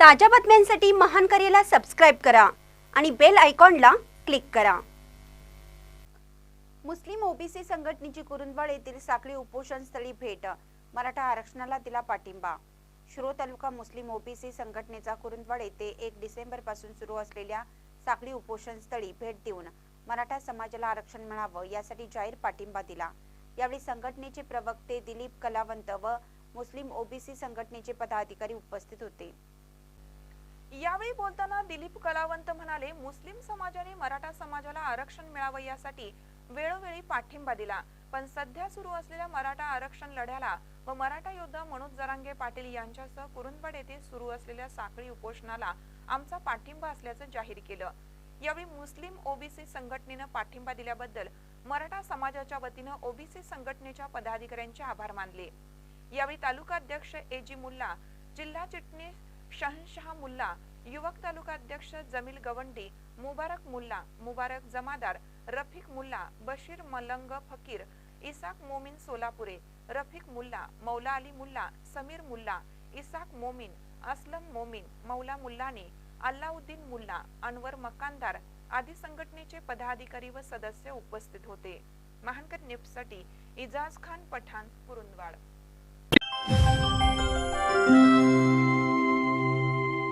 ताज्या बातम्यांसाठी महान करेला सबस्क्राईब करा आणि बेल आयकॉनला क्लिक करा. मुस्लिम ओबीसी संघटनेची कुरुंदवाड येथील साखळी उपोषण स्थळी भेट. मराठा आरक्षणाला दिला पाठिंबा. शिरो तालुका मुस्लिम ओबीसी संघटनेचा कुरुंदवाड येथे एक डिसेंबरपासून सुरू असलेल्या साखळी उपोषण स्थळी भेट देऊन मराठा समाजाला आरक्षण मिळावं यासाठी जाहीर पाठिंबा दिला. यावेळी संघटनेचे प्रवक्ते दिलीप कलावंत व मुस्लिम ओबीसी संघटनेचे पदाधिकारी उपस्थित होते. बोलताना दिलीप कलावंत म्हणाले मुस्लिम समाजाने मराठा समाजाला आरक्षण मिळावं यासाठी वेळोवेळी पाठिंबा दिला. पण सध्या सुरू असलेल्या मराठा आरक्षण लढ्याला व मराठा योद्धा मनोज जरांगे पाटील यांच्यासह कुरुंदवाड येथे सुरू असलेल्या साखळी उपोषणाला आमचा पाठिंबा असल्याचं जाहीर केलं. यावेळी मुस्लिम ओबीसी संघटनेनं पाठिंबा दिल्याबद्दल मराठा समाजाच्या वतीनं ओबीसी संघटनेच्या पदाधिकाऱ्यांचे आभार मानले. यावेळी तालुका अध्यक्ष ए जी मुल्ला जिल्हा चिटणीस शहनशहा मुल्ला युवक तालुका अध्यक्ष जमील गवंडी मुबारक मुल्ला मुबारक जमादार रफिक मुल्ला बशीर मलंग फकीर इसाक मोमीन सोलापुरे रफिक मुल्ला मौला अली मुल्ला समीर मुल्ला इसाक मोमीन असलम मोमीन मौला मुल्लानी अल्लाउद्दीन मुल्ला अनवर मकानदार आदी संघटनेचे पदाधिकारी व सदस्य उपस्थित होते. महानकर निफ्टसाठी इजाज खान पठाण कुरुंदवाड